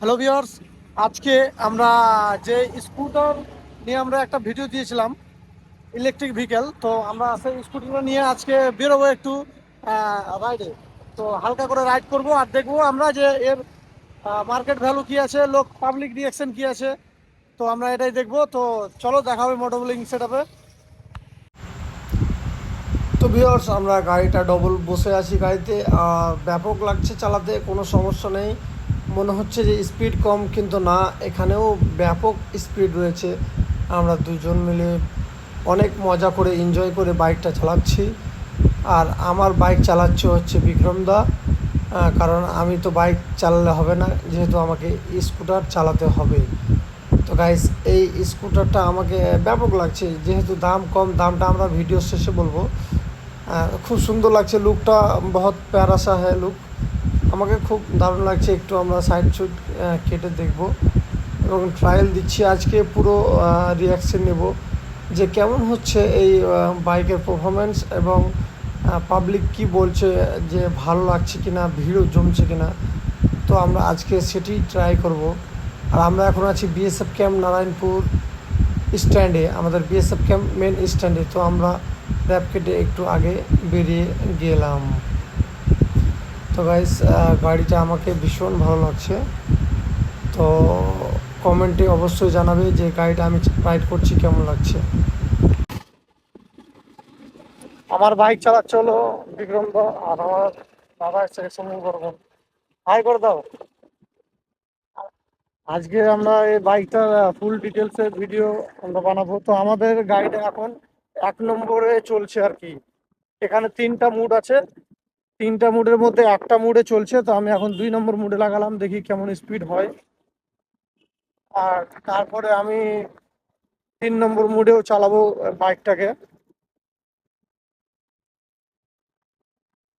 Hello viewers আজকে আমরা যে স্কুটার নিয়ে আমরা একটা ভিডিও দিয়েছিলাম ইলেকট্রিক ভেহিকেল তো আমরা সেই স্কুটিগুলো নিয়ে আজকে বেরোবো একটু রাইডে তো হালকা করে রাইড করব আর দেখব আমরা যে এর মার্কেট ভ্যালু কি আছে, লোক পাবলিক রিয়াকশন কি আছে, তো আমরা এটাই দেখব। তো চলো দেখা হবে মোটোবলিং সেট আপে তো ভিওর্স আমরা গাড়িটা ডবল বসে আছি গাড়িতে ব্যাপক লাগছে চালাতে, কোনো সমস্যা নেই। মনে হচ্ছে যে স্পিড কম কিন্তু না, এখানেও ব্যাপক স্পিড রয়েছে। আমরা দুজন মিলে অনেক মজা করে এনজয় করে বাইকটা চালাচ্ছি। আর আমার বাইক চালাচ্ছে হচ্ছে বিক্রম দা কারণ আমি তো বাইক চালালে হবে না, যেহেতু আমাকে স্কুটার চালাতে হবে। তো গাইস এই স্কুটারটা আমাকে ব্যাপক লাগছে, যেহেতু দাম কম, দামটা আমরা ভিডিও শেষে বলব। খুব সুন্দর লাগছে লুকটা বহুত প্যারাসা হ্যাঁ লুক আমাকে খুব দারুণ লাগছে, একটু আমরা সাইড সুট কেটে দেখব। এবং ট্রায়াল দিচ্ছি, আজকে পুরো রিয়াকশন নেব যে কেমন হচ্ছে এই বাইকের পারফরমেন্স এবং পাবলিক কি বলছে, যে ভালো লাগছে কিনা, ভিড়ও জমছে কিনা। তো আমরা আজকে সেটি ট্রাই করব। আর আমরা এখন আছি বিএসএফ ক্যাম্প নারায়ণপুর স্ট্যান্ডে, আমাদের বিএসএফ ক্যাম্প মেন স্ট্যান্ডে। তো আমরা র্যাপ কেটে একটু আগে বেরিয়ে গেলাম। তো গাইস গাড়িটা আমাকে ভীষণ ভালো লাগছে। তো কমেন্টে অবশ্যই জানাবে যে গাড়িটা আমি রাইড করছি, কেমন লাগছে। আমার বাইক চালাচ্ছে হলো বিক্রম আর আমার দাদা এসে সময় করবেন হাই করে দাও আজকে আমরা এই বাইকটার ফুল ডিটেলসের ভিডিও আমরা বানাবো। তো আমাদের গাড়িটা এখন এক নম্বরে চলছে আর কি। এখানে তিনটা মুড আছে। তিনটা মুডের মধ্যে একটা মুডে চলছে, তো আমি এখন দুই নম্বর মুডে লাগালাম, দেখি কেমন স্পিড হয়। আর তারপরে আমি তিন নম্বর মুডেও চালাবো বাইকটাকে।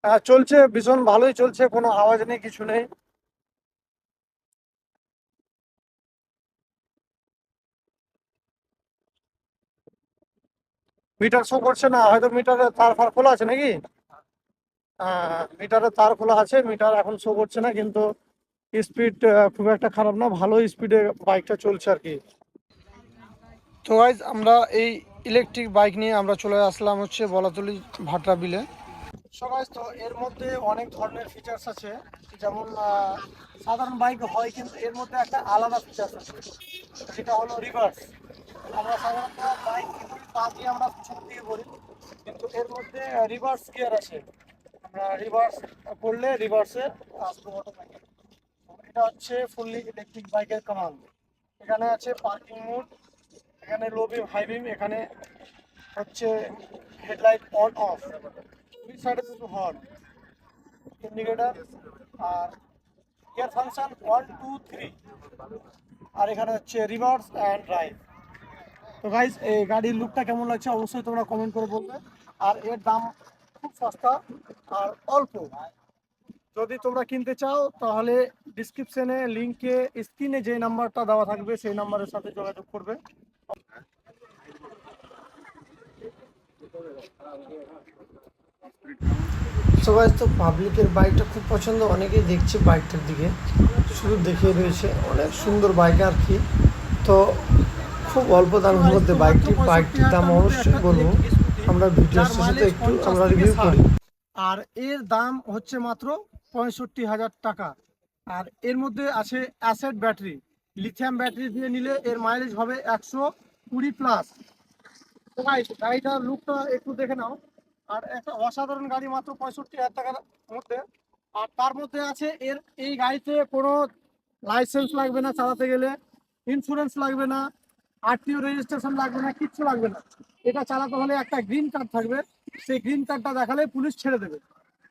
হ্যাঁ চলছে, ভীষণ ভালোই চলছে, কোনো আওয়াজ নেই, কিছু নেই। মিটার শো করছে না, হয়তো মিটারে তার ফার খোলা আছে নাকি? মিটারে তার খোলা আছে, মিটার এখন শো করছে না, কিন্তু স্পিড খুব একটা খারাপ না, ভালো স্পিডে বাইকটা চলছে আর কি। তো গাইজ আমরা এই ইলেকট্রিক বাইক নিয়ে আমরা চলে আসলাম হচ্ছে বলাতলি ভাটরা বিলে। সবাই তো এর মধ্যে অনেক ধরনের ফিচার্স আছে। যেমন সাধারণ বাইক হয়, কিন্তু এর মধ্যে একটা আলাদা ফিচার্স আছে। সেটা হলো রিভার্স আমরা সাধারণত বাইক পা দিয়ে আমরা পিছন দিয়ে করি, কিন্তু এর মধ্যে রিভার্স গিয়ার আছে। রিভার্স করলে রিভার্সে আসব অটোমেটিক এটা হচ্ছে ফুললি ইলেকট্রিক বাইকের কমান্ড এখানে আছে পার্কিং মোড এখানে লো বিম হাই বিম এখানে হচ্ছে হেডলাইট অন অফ দুই সাইডে দুটো হর্ন ইন্ডিকেটার আর gear function one two three আর এখানে হচ্ছে রিভার্স অ্যান্ড ড্রাইভ তো গাইজ এই গাড়ির লুকটা কেমন লাগছে? অবশ্যই তোমরা কমেন্ট করে বলবে। আর এর দাম সস্তা আর অল্প। যদি তোমরা কিনতে চাও, তাহলে ডিসক্রিপশনে লিঙ্কে স্ক্রিনে যে নাম্বারটা দেওয়া থাকবে, সেই নাম্বারের সাথে যোগাযোগ করবে। সবাই তো পাবলিকের বাইকটা খুব পছন্দ। অনেকেই দেখছে বাইকটার দিকে। শুধু দেখে রয়েছে, অনেক সুন্দর বাইক আর কি। তো খুব অল্প দামের মধ্যে বাইকটি বাইকটির দাম অবশ্যই বলব। আমরা ভিডিও শেষে একটু আমরা রিভিউ করি। আর এর দাম হচ্ছে মাত্র পঁয়ষট্টি হাজার টাকা। আর এর মধ্যে আছে অ্যাসেট ব্যাটারি লিথিয়াম ব্যাটারি দিয়ে নিলে এর মাইলেজ হবে একশো কুড়ি প্লাস ভাই গাড়িটার লুকটা একটু দেখে নাও। আর একটা অসাধারণ গাড়ি মাত্র পঁয়ষট্টি হাজার টাকার মধ্যে। আর তার মধ্যে আছে এর এই গাড়িতে কোনো লাইসেন্স লাগবে না চালাতে গেলে। ইন্স্যুরেন্স লাগবে না। আরটিও রেজিস্ট্রেশন লাগবে না, কিচ্ছু লাগবে না। এটা চালাতে হলে একটা গ্রিন কার্ড থাকবে। সেই গ্রিন কার্ডটা দেখালে পুলিশ ছেড়ে দেবে।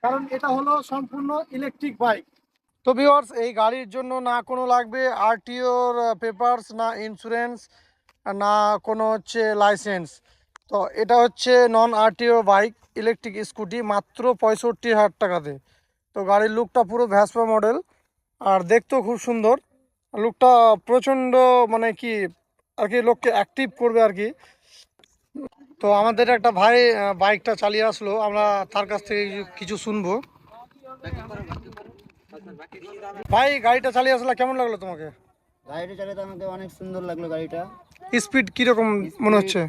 কারণ এটা হলো সম্পূর্ণ ইলেকট্রিক বাইক তো ভিওয়ার্স এই গাড়ির জন্য না কোনো লাগবে আরটিওর পেপারস না ইন্স্যুরেন্স না কোনো হচ্ছে লাইসেন্স তো এটা হচ্ছে non RTO bike electric scooty মাত্র পঁয়ষট্টি হাজার টাকাতে। তো গাড়ির লুকটা পুরো ভ্যাসপা মডেল আর দেখতেও খুব সুন্দর। লুকটা প্রচণ্ড মানে কি আর কি লোককে অ্যাক্টিভ করবে আর কি। তো আমাদের একটা ভাই বাইকটা চালিয়ে আসলো। আমরা তার কাছ থেকে কিছু- শুনব। ভাই গাড়িটা চালিয়ে আসলে কেমন লাগল তোমাকে? গাড়িটা চালাতে আমাকে অনেক সুন্দর লাগল গাড়িটা। স্পিড কীরকম মনে হচ্ছে?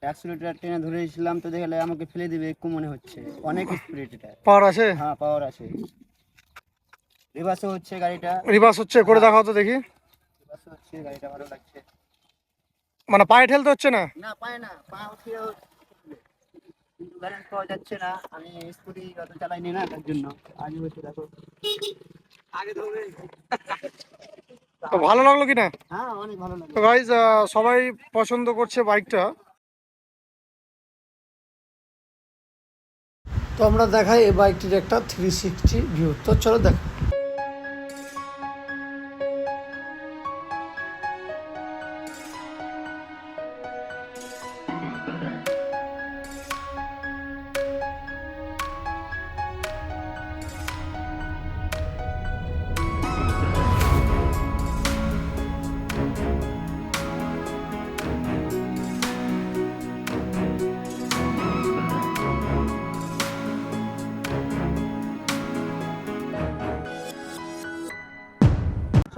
একশো লিটার ট্রেনে ধরেছিলাম তো দেখলে আমাকে ফেলে দিবে একটু মনে হচ্ছে। অনেক স্পিড এটা। পাওয়ার আছে? হ্যাঁ পাওয়ার আছে। রিভার্সও হচ্ছে গাড়িটা। রিভার্স হচ্ছে করে দেখাও তো দেখি। হচ্ছে গাড়িটা ভালো লাগছে। মানে পায়ে ঠেলতে হচ্ছে না? না পায় না পা ব্যালেন্স পাওয়া যাচ্ছে না। আমি স্কুটি অত চালাইনি না তার জন্য। আগে বসে দেখো আগে ধরবে। তো ভালো লাগল কি না হ্যাঁ অনেক ভালো লাগে তো গাইজ সবাই পছন্দ করছে বাইকটা তো আমরা দেখাই এই বাইকটির একটা থ্রি সিক্সটি ভিউ তো চলো দেখ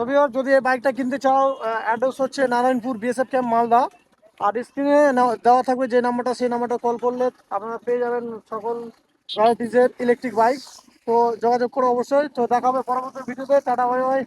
সবিওর যদি এই বাইকটা কিনতে চাও অ্যাড্রেস হচ্ছে নারায়ণপুর বিএসএফ ক্যাম্প মালদা। আর স্ক্রিনে দেওয়া থাকবে যে নাম্বারটা সেই নাম্বারটা কল করলে আপনারা পেয়ে যাবেন সকল ভ্যারাইটিজের ইলেকট্রিক বাইক তো যোগাযোগ করো অবশ্যই। তো দেখা হবে পরবর্তী ভিডিওতে টাটা বাই বাই